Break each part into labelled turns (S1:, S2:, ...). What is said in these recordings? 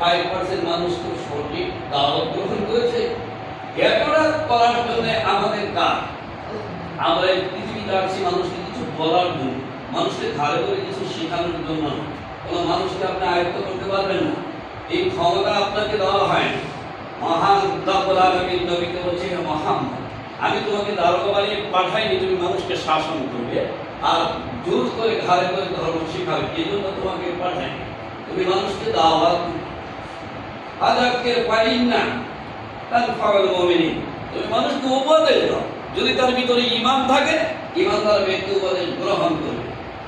S1: Five percent মানুষ তো সঠিক দাওয়াত গ্রহণ করেছে। এতটা করার জন্য আমাদের কাজ। আমরা এই পৃথিবীতে আসছি মানুষকে কিছু বলার জন্য, মানুষকে ধারে করে কিছু শেখানোর জন্য কোনো মানুষকে আপনি আয়ত্ত করতে পারবেন না। এই ক্ষমতা আপনাকে দেওয়া হয় না। মহান রব্বুল আলামিন বলছে, হে আমি তোমাকে দারোগা বানিয়ে পাঠাইনি, তুমি মানুষকে শাসন করবে। আর জোর করে ঘাড়ে করে ধর্ম শেখাবে এই জন্য তোমাকে পাঠাই তুমি মানুষকে দাওয়াত আজাবকে পারিন তার ফাগল মুমিনিন। তুমি মানুষকে উপদেশ দাও। যদি তার ভিতরে ঈমান থাকে ঈমান তার ব্যক্তি উপদেশ গ্রহণ করবে।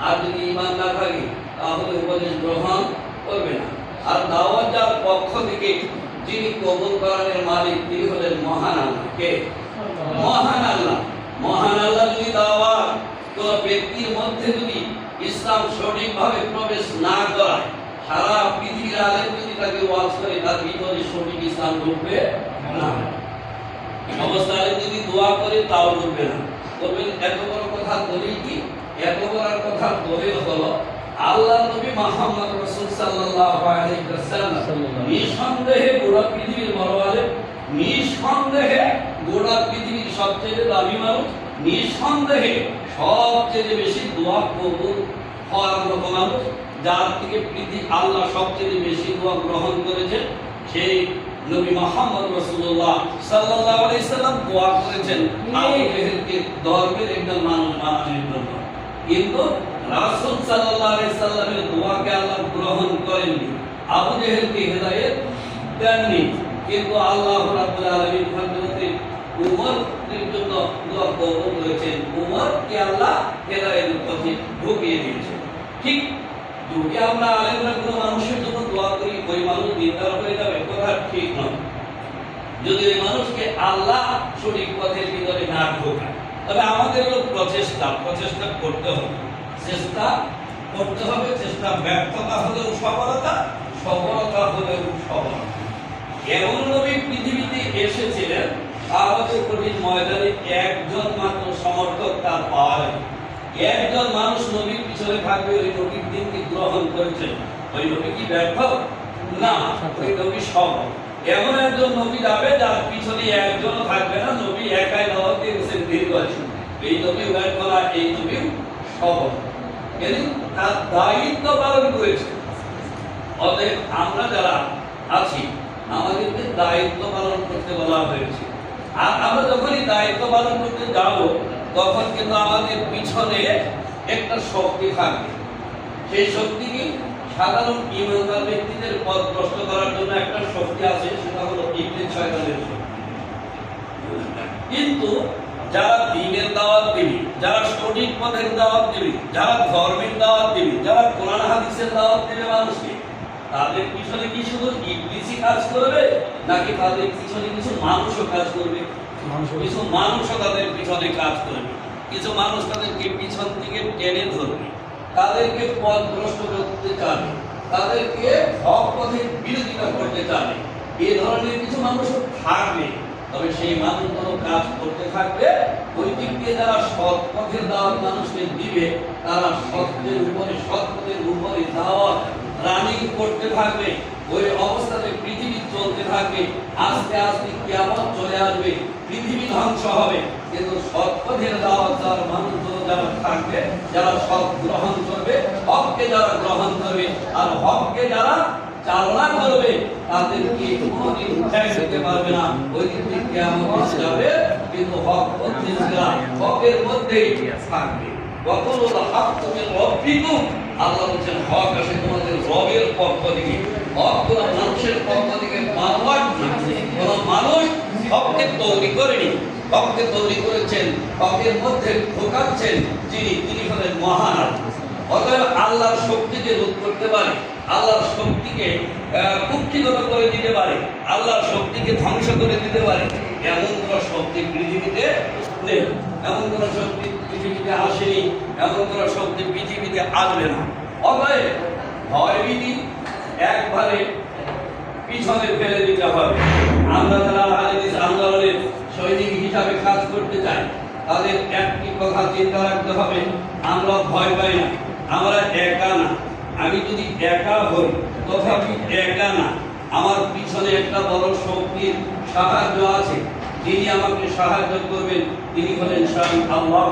S1: আর যদি ঈমান না থাকে, তাহলে উপদেশ গ্রহণ করবে না। আর দাওয়াত যার পক্ষ থেকে যিনি কবুল করানোর মালিক, তিনি হলেন মহান আল্লাহ। কে? মহান আল্লাহ। মহান আল্লাহ যদি দাওয়াত কোন ব্যক্তির মধ্যে যদি ইসলাম সঠিকভাবে প্রবেশ না করায় সারা পৃথিবীর আলেম যদি তাকে ওয়াজ করে, তার ভিতরে সঠিক ইসলাম ঢুকবে না। অবস্থা যদি দোয়া করে, তাও ঢুকবে না। বলবেন, এত বড় কথা বলি কি? এত বড় কথা দলিল হলো? আল্লাহ নবী মুহাম্মদ রাসূল সাল্লাল্লাহু আলাইহি ওয়াসাল্লাম নিঃসন্দেহে গোটা পৃথিবীর বড় আলেম, নিঃসন্দেহে গোটা পৃথিবীর সবচেয়ে দামি মানুষ, নিঃসন্দেহে সবচেয়ে বেশি দোয়া কবুল মানুষ যার থেকে পৃথিবী আল্লাহ সবচেয়ে বেশি দোয়া গ্রহণ করেছেন সেই নবী মুহাম্মদ রাসূলুল্লাহ সাল্লাল্লাহু আলাইহি সাল্লাম দোয়া করেছেন আবু জেহেলকে ধর্মের একজন মানুষ বানানোর জন্য। কিন্তু রাসূল সাল্লাল্লাহু আলাইহি সাল্লামের দোয়াকে আল্লাহ গ্রহণ করেননি আবু জেহেলকে হেদায়েত দেননি। কিন্তু আল্লাহ রাব্বুল আলামিন হযরতে উমরের জন্য দোয়া কবুল করেছেন উমরকে আল্লাহ হেদায়েতের পথে ঢুকিয়ে দিয়েছেন ঠিক যদি আমরা আলেমরা কোনো মানুষের জন্য দোয়া করি ওই মানুষ দিনদার হয়ে যাবে কথা ঠিক নয় যদি ওই মানুষকে আল্লাহ সঠিক পথের ভিতরে না ঢোকায়, তবে আমাদের হলো প্রচেষ্টা প্রচেষ্টা করতে হবে। চেষ্টা করতে হবে, চেষ্টা ব্যর্থতা হলেও সফলতা সফলতা হলেও সফলতা। এমন নবী পৃথিবীতে এসেছিলেন আমাদের কঠিন ময়দানে একজন মাত্র সমর্থক তার পাওয়া একজন মানুষ নবীর পিছনে থাকবে, ওই নবীর দিনকে গ্রহণ করেছেন ওই নবী কি ব্যর্থ? না, ওই নবী সব এমন একজন নবী যাবে যার পিছনে একজন থাকবে না, নবী একাই দাওয়াত দিয়ে গেছেন দীর্ঘ এই নবী ব্যর্থ না এই নবী সব কিন্তু তার দায়িত্ব পালন করেছে। অতএব আমরা যারা আছি, আমাদেরকে দায়িত্ব পালন করতে বলা হয়েছে। আর আমরা যখনই দায়িত্ব পালন করতে যাব, তখন কিন্তু আমাদের পিছনে একটা শক্তি থাকবে। সেই শক্তি কি? সাধারণ ইমানদার ব্যক্তিদের পথ ভ্রষ্ট করার জন্য একটা শক্তি আছে সেটা হলো ইবলিস শয়তানের শক্তি। কিন্তু যারা দিনের দাওয়াত দিবে যারা সঠিক পথের দাওয়াত দিবে যারা ধর্মের দাওয়াত দিবে যারা কোরআন হাদিসের দাওয়াত দিবে মানুষকে তাদের পিছনে কি শুধু ইবলিসই কাজ করবে নাকি তাদের পিছনে কিছু মানুষও কাজ করবে? কিছু মানুষও তাদের পিছনে কাজ করবে। কিছু মানুষ তাদেরকে পিছন থেকে টেনে ধরবে। তাদেরকে পথভ্রষ্ট করতে চান তাদেরকে হক পথের বিরোধিতা করতে চাবে এ ধরনের কিছু মানুষও থাকবে, তবে সেই মানুষগুলো কাজ করতে থাকবে ওই দিক দিয়ে যারা সৎ পথের দাওয়াত মানুষকে দিবে, তারা সত্যের উপরে, সৎ পথের উপরে দাওয়াত রানিং করতে থাকবে। ওই অবস্থাতে পৃথিবী চলতে থাকবে। আস্তে আস্তে কেমন চলে আসবে। পৃথিবী ধ্বংস হবে। কিন্তু সৎ পথের দাওয়াত যারা মানুষগুলো যারা থাকবে, যারা সৎ গ্রহণ করবে, হককে যারা গ্রহণ করবে, আর হককে যারা চালনা করবে, তাদেরকে কোনোদিন ত্যাগ দিতে পারবে না। ওই দিন কেমন যাবে কিন্তু হক পদ্ধতিরা হকের মধ্যেই থাকবে। কখনো হক তুমি রব্বিকুম। আল্লাহ বলছেন, হক আসে তোমাদের রবের পক্ষ থেকে। কোনো মানুষের পক্ষ থেকে মানবার মানুষ হককে তৈরি করেনি হককে তৈরি করেছেন হকের মধ্যে ঢোকাচ্ছেন যিনি তিনি হলেন মহান অতএব আল্লাহর শক্তিকে রোধ করতে পারে আল্লাহর শক্তিকে কুক্ষিগত করে দিতে পারে আল্লাহর শক্তিকে ধ্বংস করে দিতে পারে এমন কোন শক্তি পৃথিবীতে নেই এমন কোন শক্তি পৃথিবীতে আসেনি এমন কোন শক্তি পৃথিবীতে আসবে না অতএব ভয়ভীতি একবারে পিছনে ফেলে দিতে হবে। আমরা যারা হাদিস আন্দোলনের সৈনিক হিসাবে কাজ করতে চাই তাদের একটি কথা চিন্তা রাখতে হবে আমরা ভয় পাই না আমরা একা না। আমি যদি একা হই তথাপি একা না। আমার পিছনে একটা বড় শক্তির সাহায্য আছে যিনি আমাকে সাহায্য করবেন তিনি হলেন স্বয়ং আল্লাহ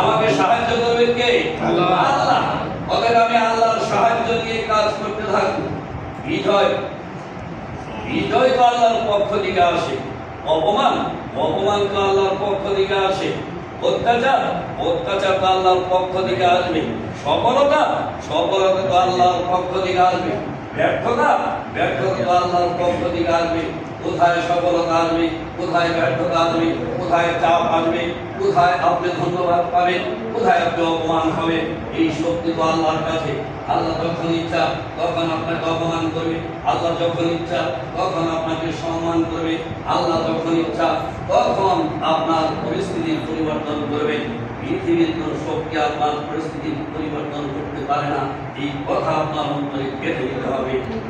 S1: আমাকে সাহায্য করবেন কে?
S2: আল্লাহ।
S1: অতএব আমি আল্লাহর নিয়ে কাজ করতে থাকব বিজয় বিজয় তো আল্লাহর পক্ষ থেকে আসে। অপমান অপমান তো আল্লাহর পক্ষ থেকে আসে। অত্যাচার অত্যাচার তো আল্লাহর পক্ষ থেকে আসবে। সফলতা সফলতা তো আল্লাহর পক্ষ থেকে আসবে। ব্যর্থতা ব্যর্থতা তো আল্লাহর পক্ষ থেকে আসবে। কোথায় সফলতা আসবে কোথায় ব্যর্থতা আসবে কোথায় চাপ আসবে, কোথায় আপনি ধন্যবাদ পাবেন, কোথায় আপনি অপমান হবে এই শক্তি তো আল্লাহর কাছে। আল্লাহ যখন ইচ্ছা, তখন আপনাকে অপমান করবে। আল্লাহ যখন ইচ্ছা, তখন আপনাকে সম্মান করবে। আল্লাহ যখন ইচ্ছা, তখন আপনার পরিস্থিতির পরিবর্তন করবে। পৃথিবীর কোন শক্তি আপনার পরিস্থিতির পরিবর্তন করতে পারে না। এই কথা আপনার অন্তরে গেঁথে দিতে হবে।